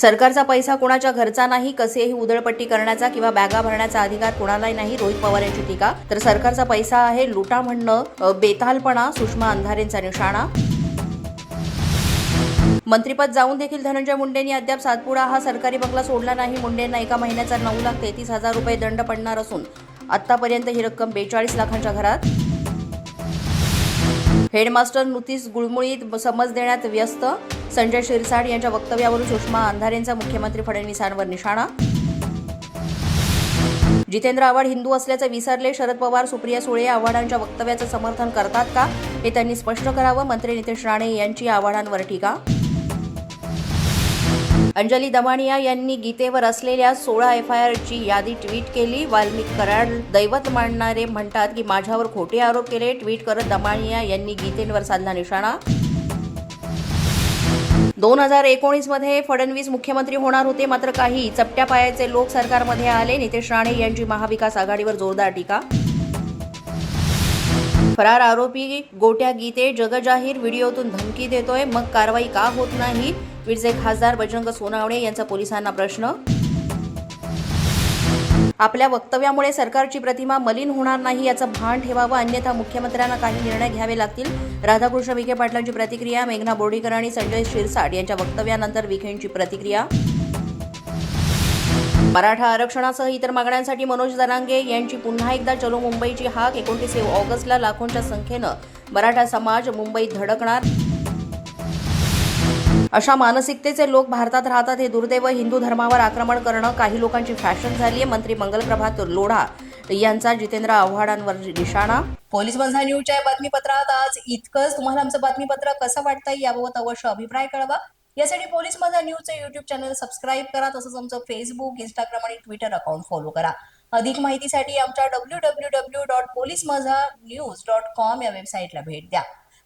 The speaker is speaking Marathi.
सरकारचा पैसा कोणाच्या घरचा नाही कसेही उधळपट्टी करण्याचा किंवा बॅगा भरण्याचा अधिकार कोणालाही नाही रोहित पवार यांची टीका. तर सरकारचा पैसा आहे लुटा म्हणणं बेतालपणा सुषमा अंधारेंचा निशाणा. मंत्रीपद जाऊन देखील धनंजय मुंडेंनी अद्याप सातपुडा हा सरकारी बंगला सोडला नाही. मुंडेंना एका महिन्याचा नऊ लाख तेहतीस हजार रुपये दंड पडणार असून आतापर्यंत ही रक्कम बेचाळीस लाखांच्या घरात. हेडमास्टर नुतीस गुळमुळीत समज देण्यात व्यस्त. संजय शिरसाट यांच्या वक्तव्यावरून सुषमा अंधारेंचा मुख्यमंत्री फडणवीसांवर निशाणा. जितेंद्र आव्हाड हिंदू असल्याचं विसरले शरद पवार सुप्रिया सुळे आव्हाडांच्या वक्तव्याचं समर्थन करतात का? हे त्यांनी स्पष्ट करावं मंत्री नितेश राणे यांची आव्हाडांवर टीका. अंजली दमानिया यांनी गीतेवर असलेल्या सोळा एफ आय आरची यादी ट्विट केली. वाल्मिक कराड दैवत मानणारे म्हणतात की माझ्यावर खोटे आरोप केले. ट्विट करत दमानिया यांनी गीतेंवर साधला निशाणा. दोन हजार एकोणीसमध्ये फडणवीस मुख्यमंत्री होणार होते मात्र काही चपट्या पायाचे लोक सरकारमध्ये आले. नितेश राणे यांची महाविकास आघाडीवर जोरदार टीका. फरार आरोपी गोट्या गीते जगजाहीर व्हिडिओतून धमकी देतोय. मग कारवाई का होत नाही? बीडचे खासदार बजरंग सोनावणे यांचा पोलिसांना प्रश्न आपल्या वक्तव्यामुळे सरकारची प्रतिमा मलिन होणार नाही याचं भान ठेवावं अन्यथा मुख्यमंत्र्यांना काही निर्णय घ्यावे लागतील. राधाकृष्ण विखे पाटलांची प्रतिक्रिया मेघना बोर्डीकर आणि संजय शिरसाट यांच्या वक्तव्यानंतर विखेंची प्रतिक्रिया. मराठा आरक्षणासह इतर मागण्यांसाठी मनोज दरांगे यांची पुन्हा एकदा चलो मुंबईची हाक एकोणतीस ऑगस्टला लाखोंच्या संख्येनं मराठा समाज मुंबईत धडकणार. अशा मानसिकतेचे लोक भारतात राहतात हे दुर्दैव. हिंदू धर्मावर आक्रमण करणं काही लोकांची फॅशन झाली आहे मंत्री मंगलप्रभात लोढा यांचा जितेंद्र आव्हाडांवर निशाणा. पोलीस बंधा न्यूजच्या या बातमीपत्रात आज इतकंच. तुम्हाला आमचं बातमीपत्र कसं वाटतंय याबाबत अवश्य अभिप्राय कळवा. यासाठी पोलीस माझा न्यूजचं युट्यूब चॅनल सबस्क्राईब करा तसंच आमचं फेसबुक इंस्टाग्राम आणि ट्विटर अकाउंट फॉलो करा. अधिक माहितीसाठी आमच्या W W W dot police Maza news dot com या वेबसाईटला भेट द्या.